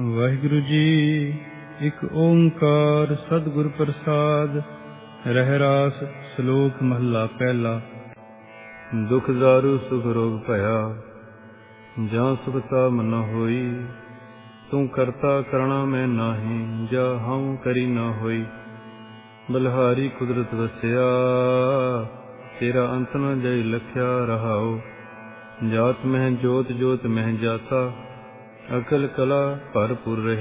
ਵਾਹਿਗੁਰੂ ਜੀ, ਇੱਕ ਓੰਕਾਰ ਸਤਿਗੁਰ ਪ੍ਰਸਾਦ ਰਹਿ ਰਾਸ ਸ਼ਲੋਕ ਮਹਲਾ ਪਹਿਲਾ। ਦੁਖ ਦਾਰੂ, ਸੁਖ ਰੋਗ ਭਇਆ, ਜਾਂ ਸੁਖਤਾ ਮਨ ਹੋਈ, ਤੂੰ ਕਰਤਾ ਕਰਣਾ ਮੈਂ ਨਾਹੀ, ਜਾ ਹਉ ਕਰੀ ਨਾ ਹੋਈ। ਬਲਹਾਰੀ ਕੁਦਰਤ ਵਸਿਆ, ਤੇਰਾ ਅੰਤ ਨ ਜੈ ਲਖਿਆ ਰਹਾਉ। ਜਾਤ ਮਹਿ ਜੋਤ ਜੋਤ ਮਹਿ ਜਾਤਾ ਅਕਲ ਕਲਾ ਭਰਪੂਰ ਰਹੇ।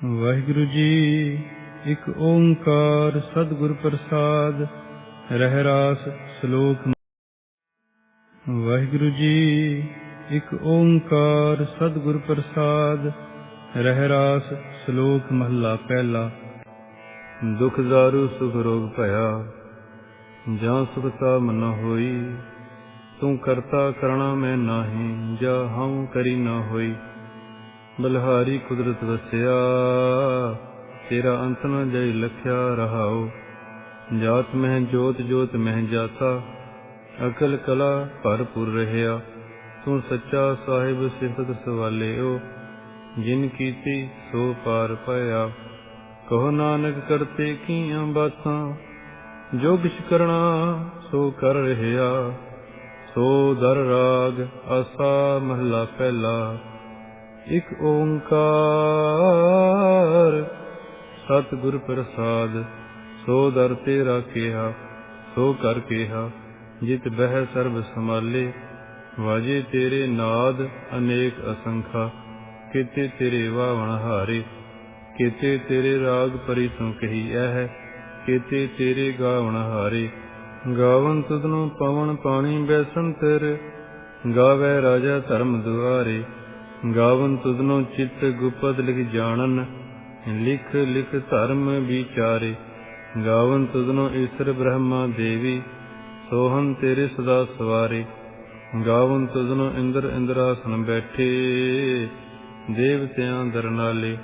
ਵਾਹਿਗੁਰੂ ਜੀ, ਇੱਕ ਓੰਕਾਰ ਸਤਿਗੁਰ ਪ੍ਰਸਾਦ ਰਹਿ ਰਾਸ ਸ਼ਲੋਕ ਵਾਹਿਗੁਰੂ ਜੀ, ਇੱਕ ਓੰਕਾਰ ਸਤਿਗੁਰ ਪ੍ਰਸਾਦ ਰਹਿ ਰਾਸ ਸ਼ਲੋਕ ਮਹਲਾ ਪਹਿਲਾ। ਦੁਖ ਦਾਰੂ ਸੁਖ ਰੋਗ ਭਇਆ, ਜਾਂ ਸੁਖਤਾ ਮਨ ਹੋਈ ਤੂੰ ਕਰਤਾ ਕਰਣਾ ਮੈਂ ਨਾਹੀ ਜਾ ਹਉ ਕਰੀ ਨਾ ਹੋਈ। ਬਲਹਾਰੀ ਕੁਦਰਤ ਵਸਿਆ, ਤੇਰਾ ਅੰਤ ਨ ਜੈ ਲਖਿਆ ਰਹਾਉ। ਜਾਤ ਮਹਿ ਜੋਤ ਜੋਤ ਮਹਿ ਜਾਤਾ, ਅਕਲ ਕਲਾ ਭਰਪੂਰ ਰਹਿਆ। ਤੂੰ ਸੱਚਾ ਸਾਹਿਬ ਸਿਫਤ ਸਵਾਲਿਓ, ਜਿਨ ਕੀਤੀ ਸੋ ਪਾਰ ਪਾਇਆ। ਕਹੋ ਨਾਨਕ ਕਰਤੇ ਕੀਆਂ ਬਾਤਾਂ, ਜੋ ਕਿਛ ਕਰਣਾ ਸੋ ਕਰ ਰਹਿਆ। ਸੋ ਦਰ ਰਾਗ ਅਸਾ ਮਹਲਾ ਪਹਿਲਾ। ਇਕ ਓੰਕਾਰ, ਸਤਿਗੁਰ ਪ੍ਰਸਾਦ, ਸੋ ਦਰ ਤੇਰਾ ਕਿਹਾ, ਸੋ ਕਰ ਕਿਹਾ, ਜਿਤ ਬਹਿ ਸਰਬ ਸਮਾਲੇ ਵਾਜੇ ਤੇਰੇ ਨਾਦ ਅਨੇਕ ਅਸੰਖਾ, ਕਿਤੇ ਤੇਰੇ ਵਾਵਣ ਹਾਰੇ। ਕਿਤੇ ਤੇਰੇ ਰਾਗ ਪਰੀ ਤੋਂ ਕਹੀ ਐ ਕਿਤੇ ਤੇਰੇ ਗਾਵਣ ਹਾਰੇ। ਗਾਵਨ ਤੁਧਨੂੰ ਪਵਨ ਪਾਣੀ ਬੈਸਨ ਤੇਰੇ, ਗਾਵੇ ਰਾਜਾ ਧਰਮ ਦੁਆਰੇ। ਗਾਵਨ ਤੁਧਨੂੰ ਚਿੱਤ ਗੁਪਤ ਲਿਖ ਜਾਣਨ, ਲਿਖ ਲਿਖ ਧਰਮ ਵਿਚਾਰੇ। ਗਾਵਨ ਤੁਧਨੂੰ ਈਸ਼ਰ ਬ੍ਰਹਮਾ ਦੇਵੀ, ਸੋਹਨ ਤੇਰੇ ਸਦਾ ਸਵਾਰੇ। ਗਾਵਨ ਤੁਧਨੂੰ ਇੰਦਰ ਇੰਦਰਾਸਨ ਬੈਠੇ, ਦੇਵਤਿਆਂ ਦਰਨਾਲੇ।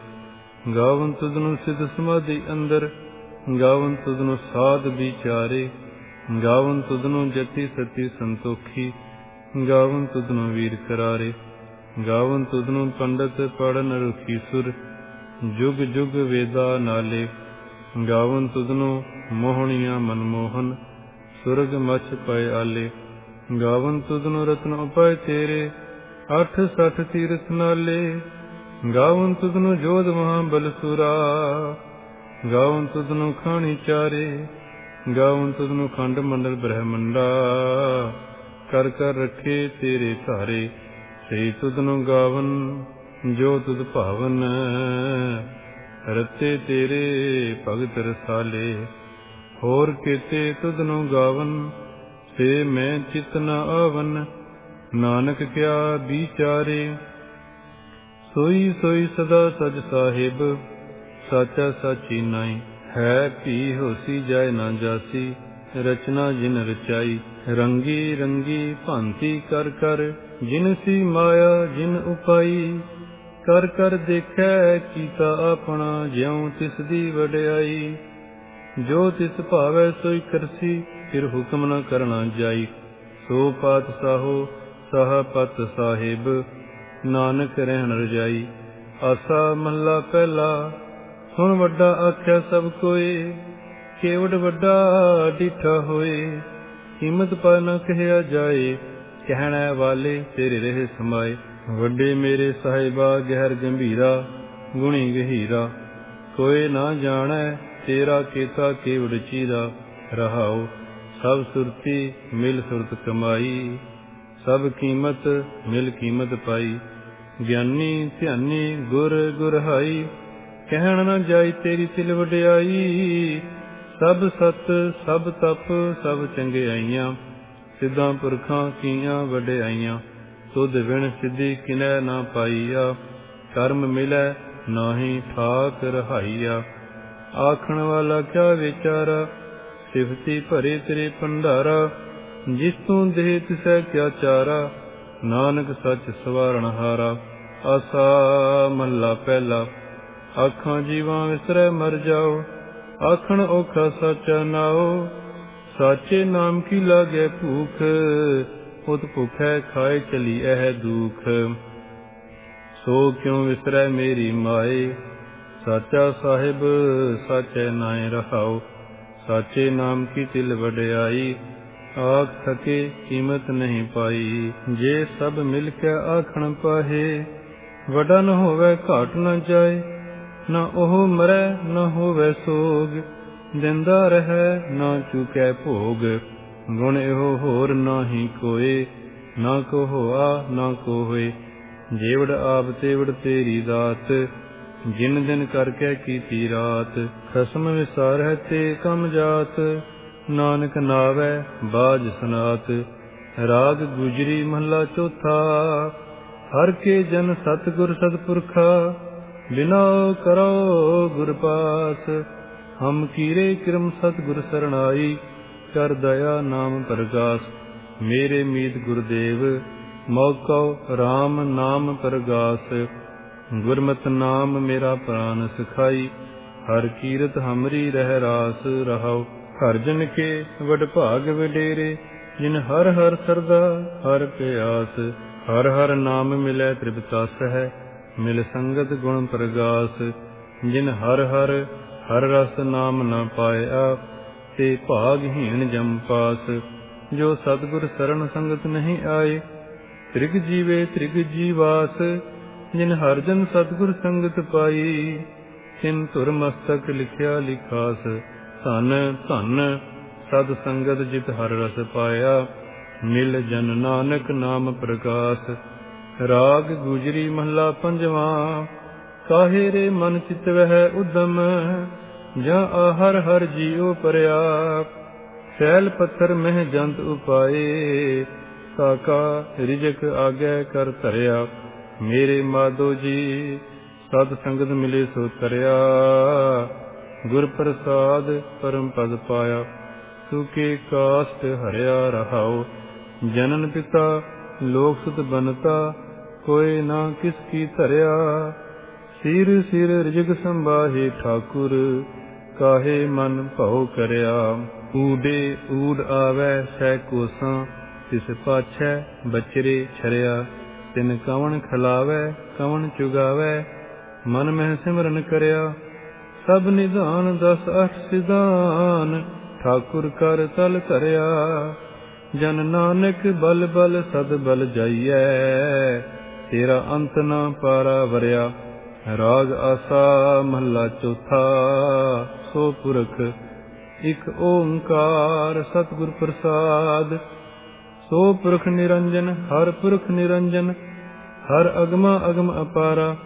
ਗਾਵਨ ਤੁਧਨੂੰ ਸਿਧ ਸਮਾਧੀ ਅੰਦਰ, ਗਾਵਨ ਤੁਧਨੂੰ ਸਾਧ ਵਿਚਾਰੇ। ਗਾਵਨ ਤੁਧਨੂੰ ਜਤੀ ਸਤੀ ਸੰਤੋਖੀ, ਗਾਵਨ ਤੁਧਨੂੰ ਵੀਰ ਕਰਾਰੇ, ਗਾਵਨ ਤੁਧਨੂੰ ਪੰਡਤ ਪੜਨ ਰੁਖੀ ਸੁਰ, ਜੁਗ ਜੁਗ ਵੇਦਾ ਨਾਲੇ, ਗਾਵਨ ਤੁਧਨੂੰ ਮੋਹਣੀਆਂ ਮਨਮੋਹਨ, ਸੁਰਗ ਮਛ ਪਏ ਆਲੇ, ਗਾਵਨ ਤੁਧਨੂੰ ਰਤਨ ਉਪਾਇ ਤੇਰੇ, ਅਠ ਸਠ ਤੀਰਥ ਨਾਲੇ, ਗਾਵਨ ਤੁਧਨੂੰ ਜੋਧ ਮਹਾ ਬਲਸੁਰਾ ਗਾਵਨ ਤੁਧਨੂੰ ਖਾਣੀ ਚਾਰੇ ਗਾਵਨ ਤੁਧਨੂੰ ਖੰਡ ਮੰਡਲ ਬ੍ਰਹਮੰਡਾ। ਕਰ ਕਰ ਰਖੇ ਤੇਰੇ ਧਾਰੇ ਸੇ ਤੁਧਨੂੰ ਗਾਵਨ, ਜੋ ਤੁਧ ਭਾਵਨ। ਰਤੇ ਤੇਰੇ ਭਗਤ ਰਸਾਲੇ, ਹੋਰ ਕੀਤੇ ਤੁਧਨੂੰ ਗਾਵਨ, ਸੇ ਮੈਂ ਚਿਤ ਨ ਆਵਨ। ਨਾਨਕ ਕਿਆ ਵਿਚਾਰੇ, ਸੋਈ ਸੋਈ ਸਦਾ ਸਜ ਸਾਹਿਬ, ਸਾਚਾ ਸਾਚੀ ਨਾਈ ਹੈ ਭੀ ਹੋਸੀ ਜਾਏ ਨਾ ਜਾਸੀ, ਰਚਨਾ ਜਿਨ ਰਚਾਈ, ਰੰਗੀ ਰੰਗੀ ਭਾਂਤੀ ਕਰ ਕਰ, ਜਿਨ ਸੀ ਮਾਇਆ ਜਿਨ ਉਪਾਈ। ਕਰ ਕਰ ਦੇਖੈ ਕੀਤਾ ਆਪਣਾ, ਜਿਉ ਤਿਸ ਦੀ ਵਡਿਆਈ। ਜੋ ਤਿਸ ਭਾਵੈ ਸੋਈ ਕਰਸੀ, ਫਿਰ ਹੁਕਮ ਨ ਕਰਨਾ ਜਾਈ। ਸੋ ਪਾਤ ਸਾਹ ਪਤ ਸਾਹਿਬ, ਨਾਨਕ ਰਹਿਣ ਰਜਾਈ। ਆਸਾ ਮਹਲਾ ਪਹਿਲਾ ਸੁਣ ਵੱਡਾ ਆਖਿਆ ਸਭ ਕੋਏ ਕੇਵੜ ਵੱਡਾ ਡਿਠਾ ਹੋਏ। ਕੀਮਤ ਪਾ ਨ ਕਹਿਆ ਜਾਏ, ਕਹਿਣਾ ਵਾਲੇ ਤੇਰੇ ਰਹੇ ਸਮਾਏ। ਵੱਡੇ ਮੇਰੇ ਸਾਹਿਬਾ, ਗਹਿਰ ਗੰਭੀਰਾ, ਗੁਣੀ ਗਹੀਰਾ। ਕੋਈ ਨਾ ਜਾਣੈ ਤੇਰਾ ਕੀਤਾ ਕੇਵੜ ਚੀਰਾ। ਰਹਾਉ ਸਭ ਸੁਰਤੀ ਮਿਲ ਸੁਰਤ ਕਮਾਈ। ਸਭ ਕੀਮਤ ਮਿਲ ਕੀਮਤ ਪਾਈ। ਗਿਆਨੀ ਧਿਆਨੀ ਗੁਰ ਗੁਰਹਾਈ। ਕਹਿਣ ਨਾ ਜਾਈ ਤੇਰੀ ਸਿਲ ਵਡਿਆਈ। ਸਭ ਸਤ, ਸਭ ਤਪ, ਸਭ ਚੰਗਿਆਈਆਂ ਸਿੱਧਾਂ ਪੁਰਖਾਂ ਕੀਆਂ ਵਡਿਆਈਆਂ। ਤੁਧ ਵਿਣ ਸਿੱਧੀ ਕਿਨੈ ਨਾ ਪਾਈਆ। ਕਰਮ ਮਿਲੈ ਨਾਹੀ ਠਾਕ ਰਹਾਈਆ। ਆਖਣ ਵਾਲਾ ਕਿਆ ਵਿਚਾਰਾ? ਸਿਫਤੀ ਭਰੇ ਤੇਰੇ ਭੰਡਾਰਾ। ਜਿਸ ਤੂੰ ਦੇਹ ਤਿਸੈ ਕਿਆ ਚਾਰਾ? ਨਾਨਕ ਸੱਚ ਸਵਾਰਣ ਹਾਰਾ। ਆਸਾ ਮਹਲਾ ਪਹਿਲਾ। ਆਖਾਂ ਜੀਵਾਂ ਵਿਸਰੈ ਮਰ ਜਾਓ, ਆਖਣ ਔਖਾ ਸੱਚਾ ਨਾਓ। ਸਾਚੇ ਨਾਮ ਕੀ ਲਾਗੇ ਭੂਖ ਉਤ ਭੁਖੈ ਖਾਏ ਚਲੀ ਇਹ ਦੁਖ। ਸੋ ਕਿਉ ਵਿਸਰੈ ਮੇਰੀ ਮਾਏ? ਸਾਚਾ ਸਾਹਿਬ, ਸਾਚੈ ਨਾਇ ਰਹਾਉ ਸਾਚੇ ਨਾਮ ਕੀ ਤਿਲ ਵਡਿਆਈ, ਆਖ ਥਕੇ ਕੀਮਤ ਨਹੀਂ ਪਾਈ। ਜੇ ਸਭ ਮਿਲ ਕੇ ਆਖਣ ਪਾਹੇ, ਵਡਾ ਨ ਹੋਵੇ ਘਾਟ ਨਾ ਜਾਏ ਨਾ ਉਹ ਮਰੈ ਨ ਹੋਵੇ ਸੋਗ, ਦਿੰਦਾ ਰਹੈ ਨਾ ਚੁਕੈ ਭੋਗ। ਗੁਣ ਇਹੋ ਹੋਰ ਨਾਹੀ ਕੋਏ, ਨਾ ਕੋ ਹੋਆ ਨਾ ਕੋ ਹੋਏ। ਜੇਵੜ ਆਪ ਤੇਵੜ ਤੇਰੀ ਦਾਤ, ਜਿਨ ਦਿਨ ਕਰਕੇ ਕੀਤੀ ਰਾਤ। ਖਸਮ ਵਿਸਾਰ ਤੇ ਕਮ ਜਾਤ, ਨਾਨਕ ਨਾਵੇ ਬਾਜ ਸਨਾਤ। ਰਾਗ ਗੁਜਰੀ ਮਹਲਾ ਚੌਥਾ, ਹਰ ਕੇ ਜਨ ਸਤਗੁਰ ਸਤਪੁਰਖਾ ਬਿਨਾ ਕਰੋ ਗੁਰ ਪਾਸ ਹਮ ਕੀਰੇ ਕਿਰਮ ਸਤਗੁਰ ਸਰਣਾਈ, ਕਰ ਦਇਆ ਨਾਮ ਪ੍ਰਗਾਸ। ਮੇਰੇ ਮੀਤ ਗੁਰਦੇਵ ਮੌਕਉ RAM ਨਾਮ ਪ੍ਰਗਾਸ। ਗੁਰਮਤਿ ਨਾਮ ਮੇਰਾ ਪ੍ਰਾਨ ਸਖਾਈ, ਹਰ ਕੀਰਤ ਹਮਰੀ ਰਹਿ ਰਾਸ ਰਹਾਉ। ਹਰ ਜਨ ਕੇ ਵਡ ਭਾਗ ਵਡੇਰੇ, ਜਿਨ ਹਰ ਹਰ ਸਰਦਾ ਹਰ ਪਿਆਸ। ਹਰ ਹਰ ਨਾਮ ਮਿਲੈ ਤ੍ਰਿਪਤਸ ਹੈ ਮਿਲ ਸੰਗਤ ਗੁਣ ਪ੍ਰਗਾਸ, ਜਿਨ ਹਰ ਹਰ ਹਰ ਰਸ ਨਾਮ ਨ ਪਾਇਆ, ਤੇ ਭਾਗਹੀਣ ਜਮ ਪਾਸ। ਜੋ ਸਤਗੁਰ ਸਰਣ ਸੰਗਤ ਨਹੀਂ ਆਏ, ਤ੍ਰਿਗ ਜੀਵੇ ਤ੍ਰਿਗ ਜੀਵਾਸ, ਜਿਨ ਹਰ ਜਨ ਸਤਗੁਰ ਸੰਗਤ ਪਾਈ, ਤਿਨ ਧੁਰ ਮਸਤਕ ਲਿਖਿਆ ਲਿਖਾਸ। ਧਨ ਧਨ, ਸਦ ਸੰਗਤ ਜਿਤ ਹਰ ਰਸ ਪਾਇਆ, ਮਿਲ ਜਨ ਨਾਨਕ ਨਾਮ ਪ੍ਰਕਾਸ਼ ਰਾਗ ਗੁਜਰੀ ਮਹਲਾ ਪੰਜਵਾਂ ਕਾਹੇ ਰੇ ਮਨ ਚਿਤ ਵਹਿ ਉਦਮ, ਜਾਂ ਹਰ ਹਰ ਜੀਉ ਪਰਿਆ। ਸੈਲ ਪੱਥਰ ਮਹਿ ਜੰਤ ਉਪਾਏ, ਸਾਕਾ ਰਿਜਕ ਆਗੇ ਕਰ ਧਰਿਆ। ਮੇਰੇ ਮਾਦੋ ਜੀ ਸਤ ਸੰਗਤ ਮਿਲੇ ਸੋ ਤਰਿਆ। ਗੁਰ ਪ੍ਰਸਾਦ ਪਰਮ ਪਦ ਪਾਇਆ, ਸੁਕੇ ਕਾਸ਼ਟ ਹਰਿਆ ਰਹਾਉ। ਜਨਨ ਪਿਤਾ, ਲੋਕ ਸੁਤ ਬਨਤਾ ਕੋਏ ਨਾ ਕਿਸ ਕੀ ਧਰਿਆ। ਸਿਰ ਸਿਰ ਰਿਜਗ ਸੰਭਾਹੇ ਠਾਕੁਰ, ਕਾਹੇ ਮਨ ਭਉ ਕਰਿਆ। ਊਡੇ ਊੜ ਆਵੈ ਸਹਿ ਕੋਸਾਂ, ਤਿਸ ਪਾਛੈ ਬਚਰੇ ਛਰਿਆ। ਤਿਨ ਕਵਣ ਖਲਾਵੈ, ਕਵਣ ਚੁਗਾਵੈ, ਮਨ ਮਹਿ ਸਿਮਰਨ ਕਰਿਆ। ਸਭ ਨਿਧਾਨ ਦਸ ਅਠ ਸਿਧਾਨ, ਠਾਕੁਰ ਕਰ ਤਲ ਧਰਿਆ। ਜਨ ਨਾਨਕ ਬਲ ਬਲ ਸਦ ਬਲ ਜਾਈਐ। ਤੇਰਾ ਅੰਤ ਨਾ ਪਾਰਾ ਵਰਿਆ ਰਾਗ ਆਸਾ ਮਹੱਲਾ ਚੌਥਾ, ਸੋ ਪੁਰਖ ਇਕ ਓੰਕਾਰ ਸਤਿਗੁਰ ਪ੍ਰਸਾਦ। ਸੋ ਪੁਰਖ ਨਿਰੰਜਨ, ਹਰ ਪੁਰਖ ਨਿਰੰਜਨ, ਹਰ ਅਗਮਾ ਅਗਮ ਅਪਾਰਾ,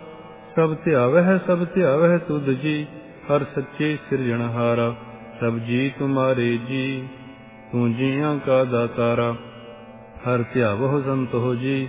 ਸਭ ਧਿਆਵਹਿ ਸਭ ਧਿਆਵਹਿ ਤੁਧ ਜੀ, ਹਰ ਸੱਚੇ ਸਿਰਜਣਹਾਰਾ ਸਭ ਜੀ ਤੁਮਾਰੇ ਜੀ, ਤੂੰ ਜੀਆਂ ਕਾ ਦਾਤਾਰਾ, ਹਰ ਧਿਆਵਹੁ ਸੰਤੋ ਜੀ।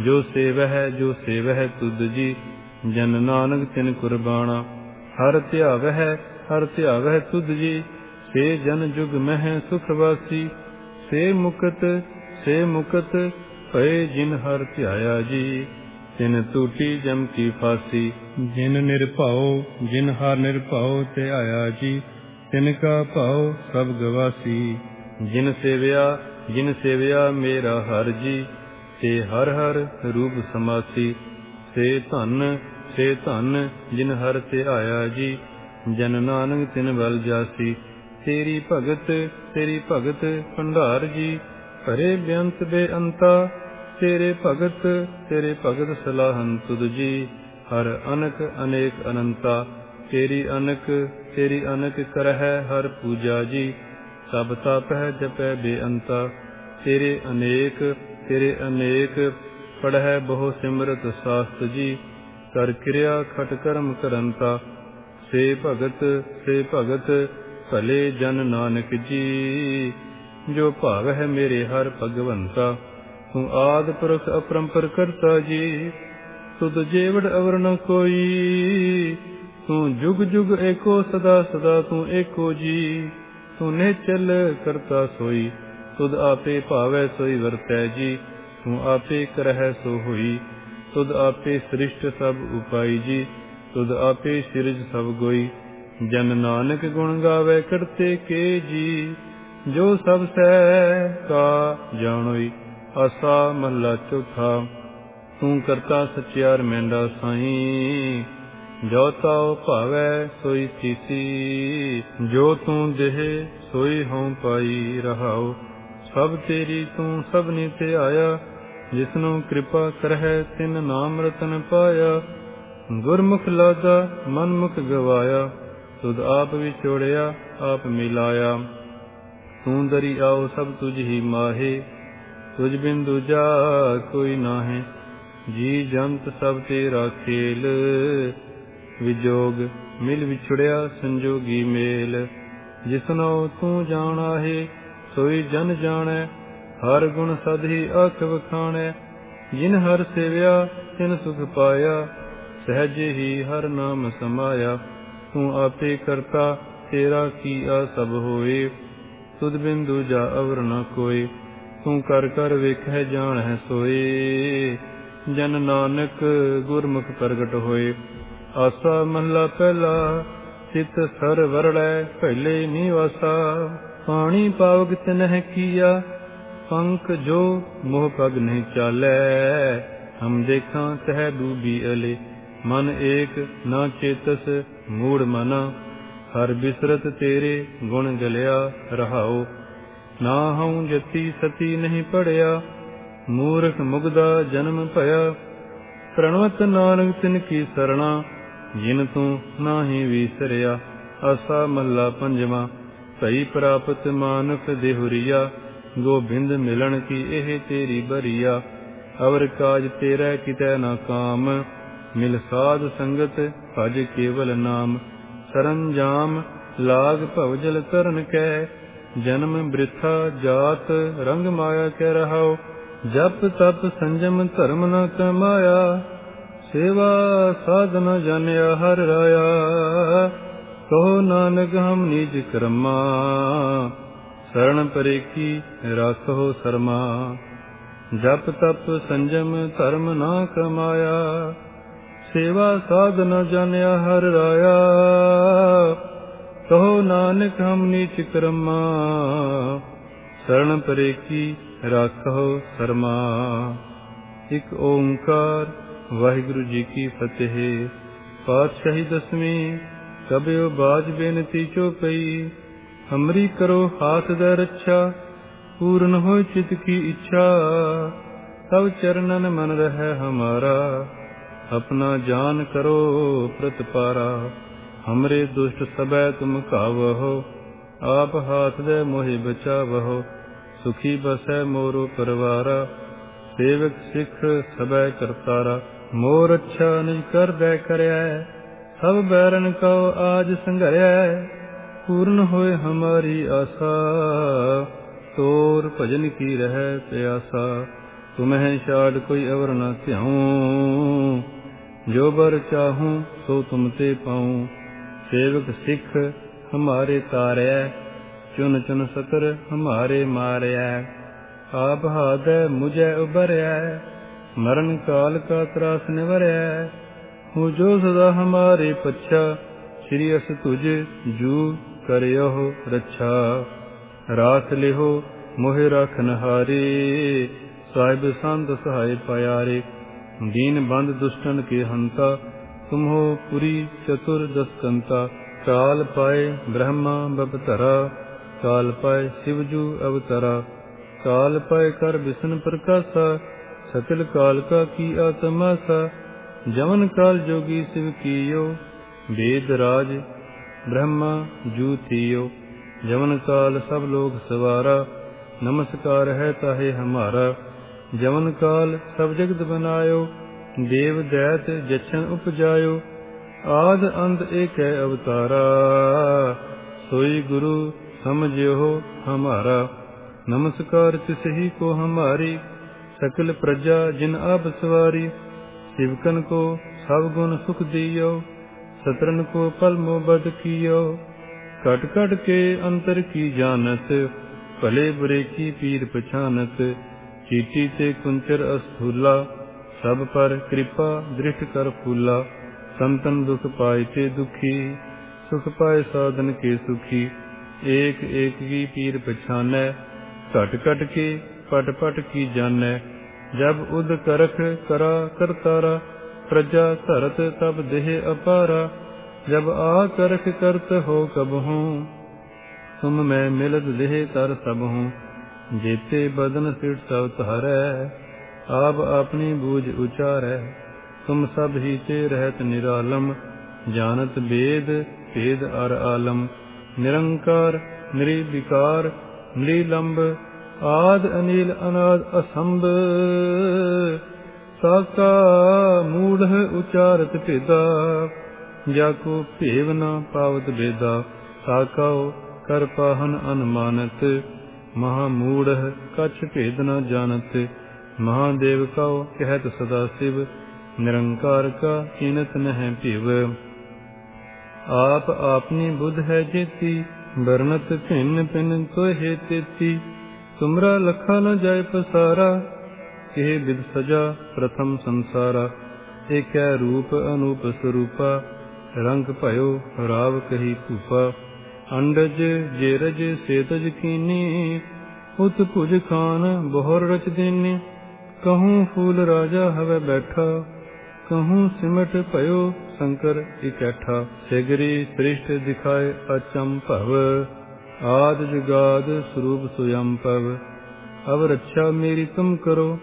ਜੋ ਸੇਵ ਹੈ ਜੋ ਸੇਵ ਹੈ ਤੁਧ ਜੀ, ਜਨ ਨਾਨਕ ਤਿਨ ਕੁਰਬਾਨਾ ਹਰ ਧਿਆਵਹਿ ਹਰ ਧਿਆਵਹਿ ਤੁਧ ਜੀ, ਸੇ ਜਨ ਜੁਗ ਮਹਿ ਸੁਖ ਵਾਸੀ। ਸੇ ਮੁਕਤ ਸੇ ਮੁਕਤ ਭਏ ਜਿਨ ਹਰ ਧਿਆਇਆ ਜੀ। ਤਿਨ ਟੂਟੀ ਜਮ ਕੀ ਫਾਸੀ। ਜਿਨ ਨਿਰਭਉ ਜਿਨ ਹਰ ਨਿਰਭਉ ਤੇ ਜੀ। ਤਿਨ ਕਾ ਭਉ ਸਭ ਗਵਾਸੀ। ਜਿਨ ਸੇਵਿਆ ਜਿਨ ਸੇਵਿਆ ਮੇਰਾ ਹਰ ਜੀ। ਤੇ ਹਰ ਹਰ ਰੂਪ ਸਮਾਸੀ। ਸੇ ਧਨ ਸੇ ਧਨ, ਜਿਨ ਹਰ ਤੇ ਆਇਆ ਜੀ, ਜਨ ਨਾਨਕ ਤਿਨ ਵਲ ਜਾਸੀ। ਤੇਰੀ ਭਗਤ ਤੇਰੀ ਭਗਤ ਭੰਡਾਰ ਜੀ, ਭਰੇ ਬੇਅੰਤ ਬੇਅੰਤਾ। ਤੇਰੇ ਭਗਤ ਤੇਰੇ ਭਗਤ ਸਲਾਹਨ ਤੁਧ ਜੀ, ਹਰ ਅਨਕ ਅਨੇਕ ਅਨੰਤਾ। ਤੇਰੀ ਅਨਕ ਤੇਰੀ ਅਨਕ ਕਰਹਿ ਹਰ ਪੂਜਾ ਜੀ, ਸਭ ਤਪਹਿ ਜਪੈ ਬੇਅੰਤਾ। ਤੇਰੇ ਅਨੇਕ ਤੇਰੇ ਅਨੇਕ ਪੜਹਿ ਬਹੁ ਸਿਮਰਤ ਸਾਸਤ ਜੀ, ਕਰ ਕਿਰਿਆ ਖਟ ਕਰਮ ਕਰੰਤਾ। ਸੇ ਭਗਤ ਸੇ ਭਗਤ, ਭਲੇ ਜਨ ਨਾਨਕ ਜੀ। ਜੋ ਭਾਵ ਹੈ ਮੇਰੇ ਹਰ ਭਗਵੰਤਾ, ਤੂੰ ਆਦ ਪੁਰਖ ਅਪਰੰਪਰ ਕਰਤਾ ਜੀ। ਤੁਧ ਜੇਵੜ ਅਵਰ ਕੋਈ, ਤੂੰ ਜੁਗ ਜੁਗ ਏਕੋ ਸਦਾ ਸਦਾ ਤੂੰ ਏਕੋ ਜੀ। ਤੂੰ ਨਿਚਲ ਕਰਤਾ ਸੋਈ ਤੁਧ ਆਪੇ ਭਾਵੈ ਸੋਈ ਵਰਤੈ ਜੀ, ਤੂੰ ਆਪੇ ਕਰਹਿ ਸੋ ਹੋਈ। ਤੁਧ ਆਪੇ ਸ੍ਰਿਸ਼ਟ ਸਭ ਉਪਾਈ ਜੀ, ਤੁਧ ਆਪੇ ਸਿਰਜ ਸਭ ਗੋਈ। ਜਨ ਨਾਨਕ ਗੁਣ ਗਾਵੇ ਕਰਤੇ ਕੇ ਜੀ, ਜੋ ਸਭ ਸਹਿ ਕਾ ਜਾਣੋਈ, ਆਸਾ ਮਹਲਾ ਚੌਥਾ। ਤੂੰ ਕਰਤਾ ਸਚਿਆਰ ਮੈਂਡਾ ਸਾਈ, ਜੋ ਤਾਉ ਭਾਵੈ ਸੋਈ ਤੀਸੀ। ਜੋ ਤੂੰ ਦੇਹ ਸੋਈ ਹਉ ਪਾਈ ਰਹਾਉ ਸਭ ਤੇਰੀ ਤੂੰ ਸਭਨੀ ਤੇ ਆਇਆ, ਜਿਸਨੂੰ ਕਿਰਪਾ ਕਰਹਿ ਤਿਨ ਨਾਮ ਰਤਨ ਪਾਇਆ। ਗੁਰਮੁਖ ਲਾਦਾ, ਮਨਮੁਖ ਗਵਾਇਆ, ਤੁਧ ਆਪ ਵਿਛੋੜਿਆ ਆਪ ਮਿਲਾਇਆ। ਤੂੰ ਦਰੀ ਆਓ ਸਭ ਤੁਝ ਹੀ ਮਾਹੇ, ਤੁਝ ਬਿਨ ਦੂਜਾ ਕੋਈ ਨਾਹੀ। ਜੀ ਜੰਤ ਸਭ ਤੇਰਾ ਖੇਲ, ਵਿਜੋਗ ਮਿਲ ਵਿਛੜਿਆ ਸੰਜੋਗੀ ਮੇਲ। ਜਿਸਨੋ ਤੂੰ ਜਾਣਾ ਹੈ ਸੋਈ ਜਨ ਜਾਣੈ, ਹਰ ਗੁਣ ਸਦ ਹੀ ਅਖ ਵਖਾਣੈ। ਜਿਨ ਹਰ ਸੇਵਿਆ, ਤਿਨ ਸੁਖ ਪਾਇਆ, ਸਹਜ ਹੀ ਹਰ ਨਾਮ ਸਮਾਇਆ। ਤੂੰ ਆਪੇ ਕਰਤਾ, ਤੇਰਾ ਕੀ ਸਭ ਹੋਏ। ਤੁਧ ਬਿਨ ਦੂਜਾ ਅਵਰ ਨ ਕੋਈ ਤੂੰ ਕਰ ਕਰ ਵੇਖੈ ਹੈ ਸੋਏ। ਜਨ ਨਾਨਕ ਗੁਰਮੁਖ ਪ੍ਰਗਟ ਹੋਏ, ਆਸਾ ਮਹਲਾ ਪਹਿਲਾ, ਚਿਤ ਸਰ ਵਰੜੈ ਪਹਿਲੇ ਨਿਵਾਸਾ ਪਾਣੀ ਪਾਵਕ ਤਨਹਿ ਕੀਆ, ਪੰਖ ਜੋ ਮੋਹ ਪਗ ਨਹੀਂ ਚਾਲੈ। ਹਮ ਦੇਖਾਂ ਤਹਿ ਡੂਬੀ ਅਲੇ, ਮਨ ਏਕ ਨਾ ਚੇਤਸ ਮੂੜ ਮਨਾ। ਹਰ ਬਿਸਰਤ ਤੇਰੇ ਗੁਣ ਗਲਿਆ ਰਹਾਓ। ਨਾ ਹਉ ਜਤੀ ਸਤੀ ਨਹੀਂ ਪੜਿਆ, ਮੂਰਖ ਮੁਗਦਾ ਜਨਮ ਭਇਆ। ਪ੍ਰਣਵਤ ਨਾਨਕ ਤਿਨ ਕੀ ਸਰਣਾ, ਜਿਨ ਤੂੰ ਨਾਹੀ ਵਿਸਰਿਆ, ਆਸਾ ਮਹਲਾ ਪੰਜਵਾਂ। ਭਈ ਪ੍ਰਾਪਤ ਮਾਨੁਖ ਦੇਹੁਰੀਆ, ਗੋਬਿੰਦ ਮਿਲਣ ਕੀ ਇਹ ਤੇਰੀ ਬਰੀਆ? ਅਵਰ ਕਾਜ ਤੇਰਾ ਕਿਤੈ ਨਾ ਕਾਮ, ਮਿਲ ਸਾਧ ਸੰਗਤ ਭਜ ਕੇਵਲ ਨਾਮ। ਸਰੰਜਾਮ ਲਾਗ ਭਵਜਲ ਤਰਨ ਕੈ, ਜਨਮ ਬ੍ਰਿਥਾ ਜਾਤ ਰੰਗ ਮਾਇਆ ਕੈ ਰਹਾਓ ਜਪ ਤਪ ਸੰਜਮ ਧਰਮ ਨ ਕਮਾਇਆ, ਸੇਵਾ ਸਾਧਨ ਜਾਣਿਆ ਹਰ ਰਾਇਆ। ਕਹੋ ਨਾਨਕ ਹਮ ਨੀਜ ਕਰਮਾ ਸਰਣ ਪਰੇ ਕੀ ਰਾਖੋ ਸਰਮਾ। ਜਪ ਤਪ ਸੰਜਮ ਧਰਮ ਨਾ ਕਮਾਇਆ, ਸੇਵਾ ਸਾਧਨ ਜਾਣਿਆ ਹਰ ਰਾਇਆ। ਕਹੋ ਨਾਨਕ ਹਮ ਨੀਚ ਕਰਮਾ ਸਰਣ ਪਰੇ ਕੀ ਰਾਖੋ ਸਰਮਾ। ਇਕ ਓੰਕਾਰ ਵਾਹਿਗੁਰੂ ਜੀ ਕੀ ਫਤਿਹ। ਪਾਤਸ਼ਾਹੀ ਦਸਵੀਂ ਕਬਿਓ ਬਾਜ ਬੇਨਤੀ ਚੋਪਈ ਹਮਰੀ ਕਰੋ ਹਾਥ ਦਾ ਰੱਛਾ, ਪੂਰਨ ਹੋਇ ਚਿਤ ਕੀ ਇੱਛਾ। ਤਬ ਚਰਨਨ ਮਨ ਰਹਿ ਹਮਾਰਾ, ਆਪਣਾ ਜਾਨ ਕਰੋ ਪ੍ਰਤਪਾਰਾ ਹਮਰੇ ਦੁਸ਼ਟ ਸਬੈ ਤੁਮ ਕਾਵਹੋ ਆਪ ਹਾਥ ਦੇ ਮੋਹਿ ਬਚਾਵਹੋ। ਸੁਖੀ ਬਸੈ ਮੋਰੋ ਪਰਵਾਰਾ, ਸੇਵਕ ਸਿੱਖ ਸਬੈ ਕਰਤਾਰਾ। ਮੋਰ ਅੱਛਾ ਨਿਜ ਦੇ ਕਰਿਆ ਸਭ ਬੈਰਨ ਕਉ ਆਜ ਸੰਘਰਿਆ ਪੂਰਨ ਹੋਏ ਹਮਾਰੀ ਆਸਾ। ਤੋਰ ਭਜਨ ਕੀ ਰਹਿ ਪਿਆਸਾ, ਤੁਮਹਿ ਛਾੜ ਕੋਈ ਅਵਰ ਨਾ ਧਿਆਉ। ਜੋ ਬਰ ਚਾਹੂੰ, ਸੋ ਤੁਮ ਤੇ ਪਾਉ। ਸੇਵਕ ਸਿੱਖ ਹਮਾਰੇ ਤਾਰਿਆ ਚੁਨ ਚੁਨ ਸਤਰ ਹਮਾਰੇ ਮਾਰਿਆ ਆਪ ਹਾਦੈ ਮੁਝੈ ਉਬਰਿਆ ਮਰਨ ਕਾਲ ਕਾ ਤਰਾਸ ਨਿਵਰਿਆ ਹੂੰ ਜੋ ਸਦਾ ਹਮਾਰੇ ਪਛਾ, ਸ੍ਰੀ ਅਸ ਤੁਝ ਜੂ ਕਰਿਓ ਰੱਛਾ। ਰਾਖ ਲਿਹੋ ਮੋਹਿ ਰਖਨ ਹਾਰੇ ਸਾਹਿਬ ਸੰਤ ਸਹਾਇ ਪਿਆਰੇ। ਦੀਨ ਬੰਦ ਦੁਸ਼ਟਨ ਕੇ ਹੰਤਾ, ਤੁਮਹੋ ਪੁਰੀ ਚਤੁਰ ਦਸਕੰਤਾ। ਕਾਲ ਪਾਏ ਬ੍ਰਹਮਾ ਬਪਤਰਾ, ਕਾਲ ਪਾਏ ਸਿਵਜੂ ਅਵਤਰਾ। ਕਾਲ ਪਾਏ ਕਰ ਵਿਸ਼ਨ ਪ੍ਰਕਾਸ਼ਾ ਸਕਲ ਕਾਲ ਕਾ ਕੀ ਆਤਮਾ ਸਾ। ਜਮਨ ਕਾਲ ਜੋਗੀ ਸਿਵ ਕੀਓ, ਵੇਦ ਰਾਜ, ਬ੍ਰਹਮਾ ਜੂ ਥੀਓ ਜਮਨ ਕਾਲ ਸਭ ਲੋਗ ਸਵਾਰਾ, ਨਮਸਕਾਰ ਹੈ ਤਾਹੇ ਹਮਾਰਾ। ਜਮਨ ਕਾਲ ਸਭ ਜਗਤ ਬਨਾਇਓ, ਦੇਵ ਦੈਤ ਜਛਨ ਉਪਜਾਇਓ। ਆਦ ਅੰਤ ਏਕੈ ਅਵਤਾਰਾ, ਸੋਈ ਗੁਰੂ ਸਮਝਿਓ ਹਮਾਰਾ। ਨਮਸਕਾਰ ਤਿਸਹੀ ਕੋ ਹਮਾਰੀ, ਸਕਲ ਪ੍ਰਜਾ ਜਿਨ ਆਪ ਸਵਾਰੀ। ਸਿਵਕਨ ਕੋ ਸਭ ਗੁਣ ਸੁਖ ਦਿਓ ਸਤਰਨ ਕੋ ਪਲ ਮੋ ਬਦ ਕੀਓ ਕਟ ਕਟ ਕੇ ਅੰਤਰ ਕੀ ਜਾਣਤ ਭਲੇ ਬੁਰੇ ਕੀ ਪੀਰ ਪਛਾਨਤ ਚੀਟੀ ਤੇ ਕੁੰਚਰ ਅਸਥੂਲਾ ਸਭ ਪਰ ਕਿਰਪਾ ਦ੍ਰਿਸ਼ਟ ਕਰ ਫੂਲਾ ਸੰਤਨ ਦੁਖ ਪਾਏ ਤੇ ਦੁਖੀ ਸੁਖ ਪਾਏ ਸਾਧਨ ਕੇ ਸੁਖੀ ਏਕ ਏਕ ਕੀ ਪੀਰ ਪਛਾਨੈ ਘਟ ਘਟ ਕੇ ਪਟ ਪਟ ਕੀ ਜਾਣੈ ਜਬ ਉਦ ਕਰਖ ਕਰਾ ਕਰਤਾਰਾ, ਪ੍ਰਜਾ ਧਰਤ ਤਬ ਦੇਹ ਅਪਾਰਾ, ਜਬ ਆ ਕਰਖ ਕਰਤ ਹੋ ਕਬ ਤੁਮ ਮੈਂ ਮਿਲਤ ਦੇਹ ਤਰ ਸਭ ਜੇਤੇ ਬਦਨ ਸਿਰ ਸਭ ਧਰੈ, ਆਪ ਆਪਣੀ ਬੂਝ ਉਚਾਰੈ, ਤੁਮ ਸਭ ਹੀ ਤੇ ਰਹਿਤ ਨਿਰਾਲਮ, ਜਾਣਤ ਵੇਦ ਭੇਦ ਅਰ ਆਲਮ, ਨਿਰੰਕਾਰ, ਨਿਰਵਿਕਾਰ, ਨਿਰਲੰਬ ਆਦ ਅਨੀਲ ਅਨਾਦ ਅਸੰਭ। ਸਾਕਾ ਮੂੜ ਉਚਾਰਤ ਭੇਦਾ। ਜਾ ਕੋ ਭੇਵ ਨਾ ਪਾਵਤ ਬੇਦਾ। ਸਾਕਾਉ ਕਰ ਪਾਹਨ ਅਨਮਾਨਤ। ਮਹਾ ਮੂੜ ਕਛ ਭੇਦ ਨਾ ਜਾਣਤ। ਮਹਾਦੇਵ ਕਉ ਕਹਿਤ ਸਦਾ ਸਿਵ। ਨਿਰੰਕਾਰ ਕਾ ਕੀਨਤ ਨਹਿ ਭਿਵ। ਆਪ ਆਪਨੀ ਬੁੱਧ ਹੈ ਜੇਤੀ। ਵਰਨਤ ਭਿੰਨ ਭਿੰਨ ਤੋਹੇ ਤੇਤੀ। ਤੁਮਰਾ ਲਖਾ ਨ ਜਾਏ ਪਸਾਰਾ, ਇਹ ਵਿਦ ਸਜਾ ਪ੍ਰਥਮ ਸੰਸਾਰਾ। ਏਕੈ ਰੂਪ ਅਨੂਪ ਸਰੂਪਾ, ਰੰਗ ਭਇਓ ਰਾਵ ਕਹੀ ਭੂਪਾ। ਅੰਡਜ ਜੇਰਜ ਸੇਤਜ ਕੀਨੀ, ਉਤ ਭੁਜ ਖਾਨ ਬਹੁਰ ਰਚ ਦੇਨੇ। ਕਹੂੰ ਫੂਲ ਰਾਜਾ ਹਵੇ ਬੈਠਾ, ਕਹੂੰ ਸਿਮਟ ਭਇਓ ਸ਼ੰਕਰ ਇਕੱਠਾ। ਸਿਗਰੀ ਸ੍ਰਿਸ਼ਟ ਦਿਖਾਏ ਅਚੰ ਭਵ ਆਦ ਜੁਗਾਦ ਸਰੂਪ ਸੁਯੰ ਪਵ, ਅਵ ਰੱਛਾ ਮੇਰੀ ਤੁਮ ਕਰੋ,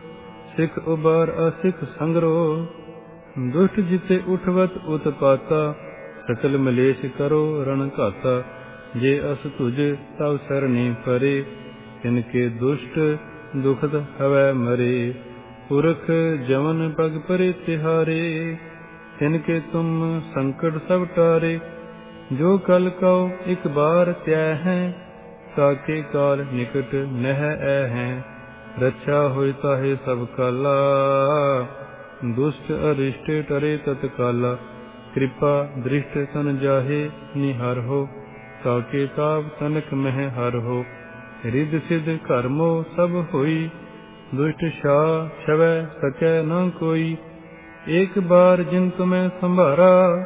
ਸਿਖ ਉਬਾਰ ਅਸਿਖ ਸੰਗਰੋ। ਦੁਸ਼ਟ ਜਿਤੇ ਉਠਵਤ ਉਤਪਾਤਾ ਸਕਲ ਮਲੇਸ਼ ਕਰੋ ਰਣ ਘਾਤਾ। ਜੇ ਅਸ ਤੁਜ ਤਵ ਸਰਨੀ ਪਰੇ ਤਿਨਕੇ ਦੁਸ਼ਟ ਦੁਖਦ ਹਵੈ ਮਰੇ। ਪੁਰਖ ਜਵਨ ਪਗ ਪਰੇ ਤਿਹਾਰੇ ਤਿਨਕੇ ਤੁਮ ਸੰਕਟ ਸਭ ਟਾਰੇ ਜੋ ਕਲ ਕਉ, ਇਕ ਬਾਰ ਤਿਆ ਹੈ, ਸਾਕੇ ਕਾਲ ਨਿਕਟ ਨਹਿ ਐ ਹੈ। ਰੱਛਾ ਹੋਇ ਤਾਹੇ ਸਭ ਕਾਲਾ, ਦੁਸ਼ਟ ਅਰਿਸ਼ਟ ਟਰੇ ਤਤ ਕਿਰਪਾ ਦ੍ਰਿਸ਼ਟ ਤਨ ਜਾਹੇ, ਨਿਹਰ ਹੋ, ਸਾਕੇ ਤਾਪ ਤਨਕ ਮਹਿ ਹਰ ਹੋ। ਰਿਦ ਸਿਧ ਕਰਮੋ ਸਭ ਹੋਈ, ਦੁਸ਼ਟ ਸ਼ਾ ਛਵੈ ਸਕੈ ਨ ਕੋਈ। ਇੱਕ ਬਾਰ ਜਿਨ ਤੁਮੈ ਸੰਭਾਰਾ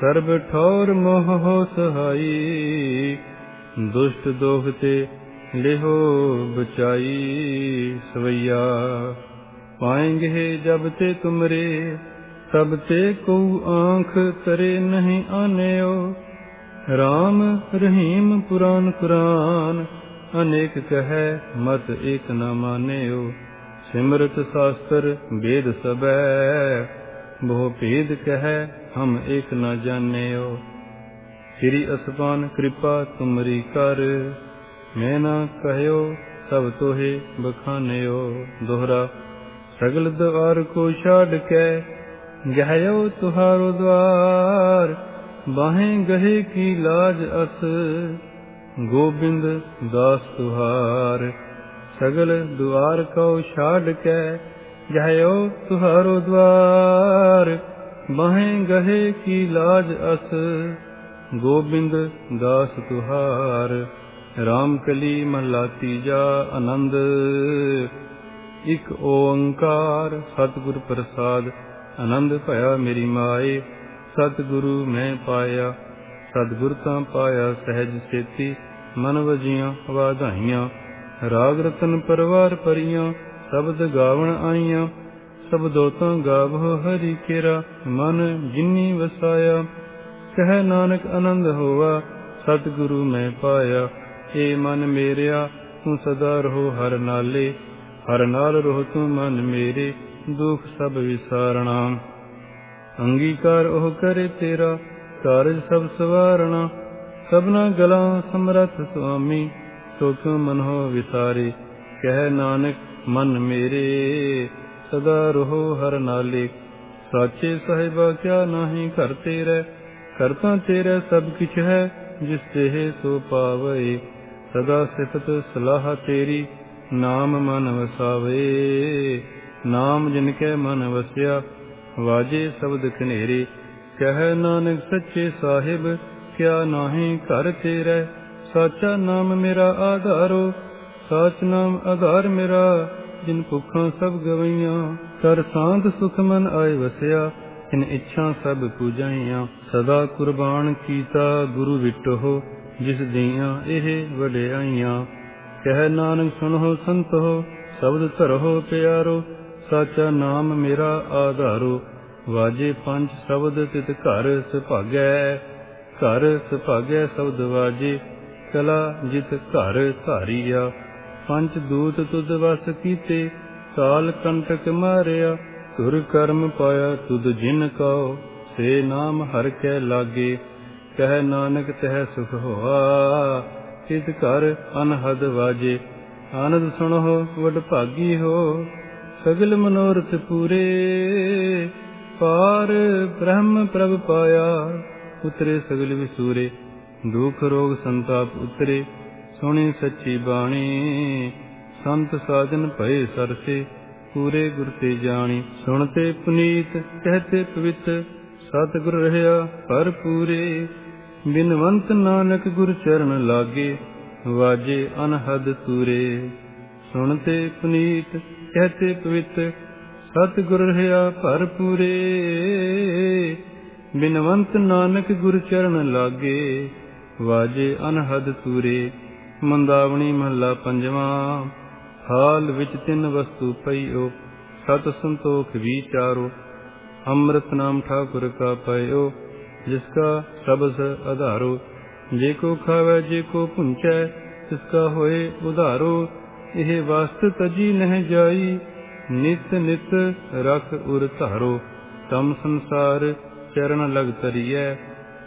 ਸਰਬ ਠੌਰ ਮੋਹ ਹੋ ਸਹਾਈ, ਦੁਸ਼ਟ ਦੋਖ ਤੇ ਲਿਹੋ ਬਚਾਈ। ਸਵਈਆ, ਪਾਏਂਗੇ ਜਬ ਤੇ ਤੁਮਰੇ, ਤਬ ਤੇ ਕੋ ਆਂਖ ਤਰੇ ਨਹੀਂ ਆਨਿਓ। RAM ਰਹੀਮ ਪੁਰਾਨ ਕੁਰਾਨ ਅਨੇਕ ਕਹੈ ਮਤ ਏਕ ਨ ਮਾਨਿਓ। ਸਿਮਰਤ ਸ਼ਾਸਤਰ ਵੇਦ ਸਬੈ, ਬਹੁ ਭੇਦ ਕਹੈ ਹਮ ਏਕ ਨ ਜਾਣਿਓ। ਸ੍ਰੀ ਅਸਪਾਨ ਕਿਰਪਾ ਤੁਮਰੀ ਕਰ। ਮੈਂ ਨਾ ਕਹਿਓ, ਸਭ ਤੋਹੇ ਬਖਾਨਿਓ। ਦੋਹਰਾ, ਸਗਲ ਦਵਾਰ ਕੋ ਛਾੜ ਕੇ ਗਹਿਓ ਤੁਹਾਰੋ ਦਵਾਰ। ਬਾਹੇ ਗਹੇ ਕੀ ਲਾਜ ਅਸ, ਗੋਬਿੰਦ ਦਾਸ ਤੁਹਾਰ। ਸਗਲ ਦੁਆਰ ਕਉ ਛਾੜ ਕੇ ਗਹਿਓ ਤੁਹਾਰੋ ਦਵਾਰ। ਬਾਹੇ ਗਹੇ ਕੀ ਲਾਜ ਅਸ, ਗੋਬਿੰਦ ਦਾਸ ਤੁਹਾਰ RAM ਕਲੀ ਮਹਲਾ ਤੀਜਾ ਆਨੰਦ। ਇਕ ਓੰਕਾਰ ਸਤਿਗੁਰ ਪ੍ਰਸਾਦ, ਆਨੰਦ ਭਇਆ ਮੇਰੀ ਮਾਏ, ਸਤਿਗੁਰੂ ਮੈਂ ਪਾਇਆ, ਸਤਿਗੁਰ ਤਾਂ ਪਾਇਆ ਸਹਿਜ ਸੇਤੀ ਮਨ ਵਜੀਆਂ ਵਾਧਾਈਆਂ। ਰਾਗ ਰਤਨ ਪਰਵਾਰ ਪਰੀਆਂ, ਸ਼ਬਦ ਗਾਵਣ ਆਈਆਂ ਸਬਦੋ ਤਾਂ ਗਾਵੋ ਹਰੀ ਕੇਰਾ, ਮਨ ਜਿਨੀ ਵਸਾਇਆ। ਕਹਿ ਨਾਨਕ ਆਨੰਦ ਹੋਵਾ ਸਤਿਗੁਰੂ ਮੈਂ ਪਾਇਆ। ਏ ਮਨ ਮੇਰਿਆ, ਤੂੰ ਸਦਾ ਰਹੋ ਹਰ ਨਾਲੇ। ਹਰ ਨਾਲ ਰਹੋ ਤੂੰ ਮਨ ਮੇਰੇ, ਦੁਖ ਸਭ ਵਿਸਾਰਣਾ। ਅੰਗੀਕਾਰ ਉਹ ਕਰੇ ਤੇਰਾ, ਕਾਰਜ ਸਭ ਸਵਾਰਣਾ। ਸਭਨਾ ਗਲਾਂ ਸਮਰਥ ਸੁਆਮੀ, ਸੁਖ ਮਨੋ ਵਿਸਾਰੇ। ਕਹਿ ਨਾਨਕ, ਮਨ ਮੇਰੇ। ਸਦਾ ਰਹੋ ਹਰ ਨਾਲੇ ਸਾਚੇ ਸਾਹਿਬਾ ਕਿਆ ਨਾਹੀ ਘਰ ਤੇਰੇ, ਕਰਤਾ ਤੇਰੇ ਸਭ ਕਿਛ ਹੈ, ਜਿਸ ਤੇ ਸੋ ਪਾਵੇ। ਸਦਾ ਸਿਫਤ ਸਲਾਹ ਤੇਰੀ, ਨਾਮ ਮਨ ਵਸਾਵੇ। ਨਾਮ ਜਿਨ ਕੈ ਮਨ ਵਸਿਆ, ਵਾਜੇ ਸ਼ਬਦ ਕਨੇਰੇ ਕਹਿ ਨਾਨਕ ਸੱਚੇ ਸਾਹਿਬ, ਕਿਆ ਨਾਹੀ ਘਰ ਤੇਰੇ। ਸਾਚਾ ਨਾਮ ਮੇਰਾ ਆਧਾਰੋ, ਸਾਚ ਨਾਮ ਆਧਾਰ ਮੇਰਾ। ਜਿਨ ਭੁੱਖਾਂ ਸਭ ਗਵਈਆਂ ਕਰ ਸਾਂਤ ਸੁਖ ਮਨ ਆਏ ਵਸਿਆ ਇਨ ਇੱਛਾ ਸਭ ਪੂਜਾਈਆਂ। ਸਦਾ ਕੁਰਬਾਨ ਕੀਤਾ ਗੁਰੂ ਵਿਟੋ ਜਿਸ ਦੀਆਂ ਇਹ ਵਡਿਆਈਆਂ। ਕਹਿ ਨਾਨਕ ਸੁਣੋ ਸੰਤੋ ਸ਼ਬਦ ਧਰੋ ਪਿਆਰੋ, ਸਾਚਾ ਨਾਮ ਮੇਰਾ ਆਧਾਰੋ। ਵਾਜੇ ਪੰਜ ਸ਼ਬਦ ਤਿਤ ਘਰ ਸੁਭਾਗੈ ਘਰ ਸੁਭਾਗੈ ਸ਼ਬਦ ਵਾਜੇ, ਕਲਾ ਜਿਤ ਘਰ ਧਾਰੀਆ। ਪੰਜ ਦੂਤ ਤੁਧ ਵਸ ਕੀਤੇ, ਕਾਲ ਕੰਟਕ ਮਾਰਿਆ ਤੁਰ ਕਰਮ ਪਾਇਆ ਤੁਧ ਜਿਨ ਕਉ, ਸੇ ਨਾਮ ਹਰ ਕੈ ਲਾਗੇ, ਕਹਿ ਨਾਨਕ ਤਹਿ ਸੁਖ ਹੋਆ। ਤਿਤ ਘਰ ਅਨਹਦ ਵਾਜੇ, ਆਨੰਦ ਸੁਣੋ, ਵਡ ਭਾਗੀ ਹੋ, ਸਗਲ ਮਨੋਰਥ ਪੂਰੇ। ਪਾਰ ਬ੍ਰਹਮ ਪ੍ਰਭ ਪਾਇਆ, ਉਤਰੇ ਸਗਲ ਵਿਸੂਰੇ, ਦੁਖ ਰੋਗ ਸੰਤਾਪ ਉਤਰੇ। ਸੁਣੀ ਸੱਚੀ ਬਾਣੀ। ਸੰਤ ਸਾਜਨ ਭਏ ਸਰਸੇ, ਪੂਰੇ ਗੁਰ ਤੇ ਜਾਣੀ। ਸੁਣਤੇ ਪੁਨੀਤ, ਕਹਤੇ ਪਵਿੱਤ, ਸਤਿਗੁਰ ਰਹਿਆ ਪਰ ਪੂਰੇ। ਬਿਨਵੰਤ ਨਾਨਕ ਗੁਰ ਚਰਨ ਲਾਗੇ, ਵਾਜੇ ਅਨਹਦ ਤੂਰੇ। ਸੁਣਤੇ ਪੁਨੀਤ, ਕਹਤੇ ਪਵਿੱਤ, ਸਤਿਗੁਰ ਰਹਿਆ ਭਰ ਪੂਰੇ। ਬਿਨਵੰਤ ਨਾਨਕ ਗੁਰ ਚਰਨ ਲਾਗੇ, ਵਾਜੇ ਅਨਹਦ ਤੂਰੇ। ਮੰਦਾਵਣੀ ਮਹੱਲਾ ਪੰਜਵਾਂ, ਹਾਲ ਵਿੱਚ ਤਿੰਨ ਵਸਤੂ ਪਈਓ ਸਤ ਸੰਤੋਖ ਵਿਚਾਰੋ ਅੰਮ੍ਰਿਤ ਨਾਮ ਠਾਕੁਰ ਕਾ ਪਇਓ, ਜਿਸ ਕਾ ਸਬਸ ਆਧਾਰੋ, ਜੇ ਕੋ ਖਾਵੇ, ਜੇ ਕੋ ਪੁੰਚੈ, ਤਿਸ ਕਾ ਹੋਏ ਉਧਾਰੋ, ਇਹ ਵਸਤ ਤਜੀ ਨਹਿ ਜਾਈ, ਨਿਤ ਨਿਤ ਰਖ ਉਰ ਧਾਰੋ, ਤਮ ਸੰਸਾਰ ਚਰਨ ਲਗ ਤਰੀਐ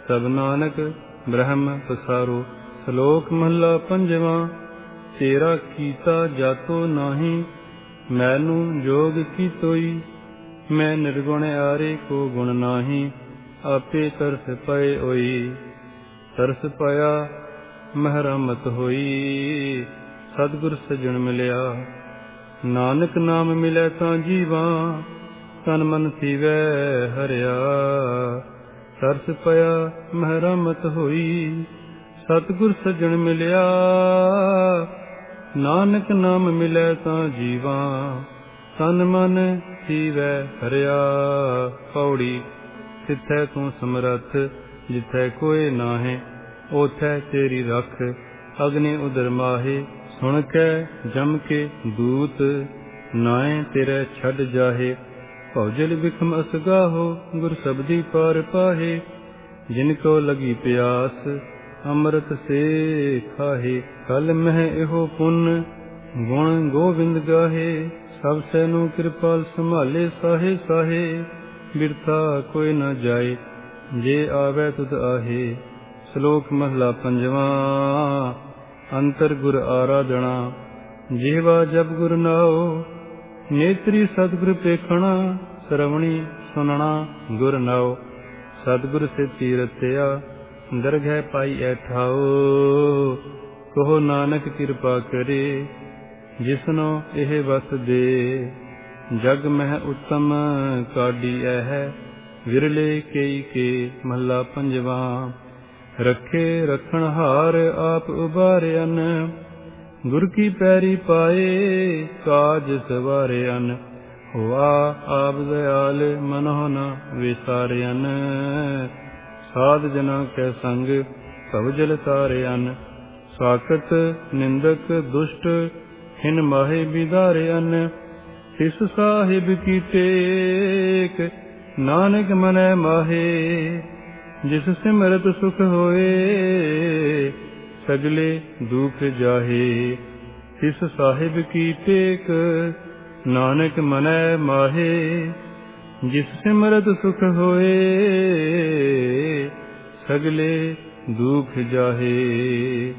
ਸਭ ਨਾਨਕ ਬ੍ਰਹਮ ਪਸਾਰੋ। ਸ਼ਲੋਕ ਮਹਲਾ ਪੰਜਵਾਂ, ਤੇਰਾ ਕੀਤਾ ਜਾਤੋ ਨਾਹੀ, ਮੈਨੂੰ ਜੋਗ ਕੀ ਤੋਈ? ਮੈਂ ਨਿਰਗੁਣ ਆਰੇ ਕੋ ਗੁਣ ਨਾਹੀ, ਆਪੇ ਤਰਸ ਪਏ ਹੋਈ। ਤਰਸ ਪਾਇਆ, ਮਹਿਰਮਤ ਹੋਈ। ਸਤਿਗੁਰ ਸਜਣ ਮਿਲਿਆ, ਨਾਨਕ ਨਾਮ ਮਿਲੇ ਤਾਂ ਜੀਵਾ, ਤਨ ਮਨ ਥੀਵੈ ਹਰਿਆ। ਤਰਸ ਪਿਆ ਮਹਿਰਮਤ ਹੋਈ। ਸਤਿਗੁਰ ਸਜਣ ਮਿਲਿਆ, ਨਾਨਕ ਨਾਮ ਮਿਲੈ ਤਾਂ ਜੀਵਾ, ਤਨ ਮਨ ਥੀਵੈ ਹਰਿਆ। ਪੌੜੀ ਤਿੱਥੈ ਤੂੰ ਸਮਰੱਥ, ਜਿੱਥੈ ਕੋਏ ਨਾਹੇ ਉਥੈ ਤੇਰੀ ਰਖ। ਅਗਨੀ ਉਦਰ ਮਾਹੇ, ਸੁਣ ਕੇ ਜਮ ਕੇ ਦੂਤ ਨਾਏ ਤੇਰੇ ਛੱਡ ਜਾਹੇ। ਭੌਜਲ ਵਿਖਮ ਅਸਗਾਹੋ, ਗੁਰ ਸਬਦੀ ਪਾਰ ਪਾਹੇ। ਜਿਨ ਕੋ ਲਗੀ ਪਿਆਸ ਅੰਮ੍ਰਿਤ ਸੇ ਖਾਹੇ ਕਲ ਮਹਿ ਇਹੋ ਪੁੰਨ, ਗੁਣ ਗੋਬਿੰਦ ਗਾਹੇ, ਸਭ ਸੈ ਕਿਰਪਾਲ ਸੰਭਾਲੇ ਸਾਹੇ ਸਾਹੇ, ਬਿਰਥਾ ਕੋਈ ਨਾ ਜਾਏ, ਜੇ ਆਵੇ ਤੁਧ ਆਹੇ। ਸ਼ਲੋਕ ਮਹਲਾ ਪੰਜਵਾਂ, ਅੰਤਰ ਗੁਰ ਆਰਾਧਣਾ ਜੀਵਾ ਜਬ ਗੁਰ ਨਾਉ, ਨੇਤਰੀ ਸਤਿਗੁਰ ਪੇਖਣਾ, ਸਰਵਣੀ ਸੁਨਣਾ ਗੁਰ ਨਾਉ, ਸਤਿਗੁਰ ਸੇ ਤੀਰਤਿਆ ਦਰਗਹਿ ਪਾਈ ਐਠਾਓ ਕਹੋ ਨਾਨਕ ਕਿਰਪਾ ਕਰੇ, ਜਿਸਨੋ ਇਹ ਵਸ ਦੇ। ਜਗ ਮਹਿ ਉਤਮ ਕਾਢੀ ਐ ਵਿਰਲੇ ਕੇਈ ਕੇ ਮਹਲਾ ਪੰਜਵਾ। ਰੱਖੇ ਰਖਣ ਹਾਰ ਆਪ ਉਬਾਰਿਆਨ ਗੁਰ ਕੀ ਪੈਰੀ ਪਾਏ ਕਾਜ ਸਵਾਰਿਆਨ ਹੋਆ ਆਪ ਦਇਆਲ ਮਨੋ ਨ ਵਿਸਾਰਿਆਨ ਸਾਧ ਜਨਾ ਕੈ ਸੰਗ ਭਵਜਲ ਤਾਰਿਆਨ ਸਾਖਤ ਨਿੰਦਕ ਦੁਸ਼ਟ, ਹਿਨ ਮਾਹੇ ਵਿਦਾਰਿਆਨ ਤਿਸ ਸਾਹਿਬ ਕੀ ਟੇਕ, ਨਾਨਕ ਮਨੈ ਮਾਹੇ। ਜਿਸ ਸਿਮਰਤ ਸੁਖ ਹੋਏ, ਸਗਲੇ ਦੁਖ ਜਾਹੇ। ਤਿਸ ਸਾਹਿਬ ਕੀ ਟੇਕ, ਨਾਨਕ ਮਨੈ ਮਾਹੇ। ਜਿਸ ਸਿਮਰਤ ਸੁਖ ਹੋਏ ਸਗਲੇ ਦੁਖ ਜਾਹੇ।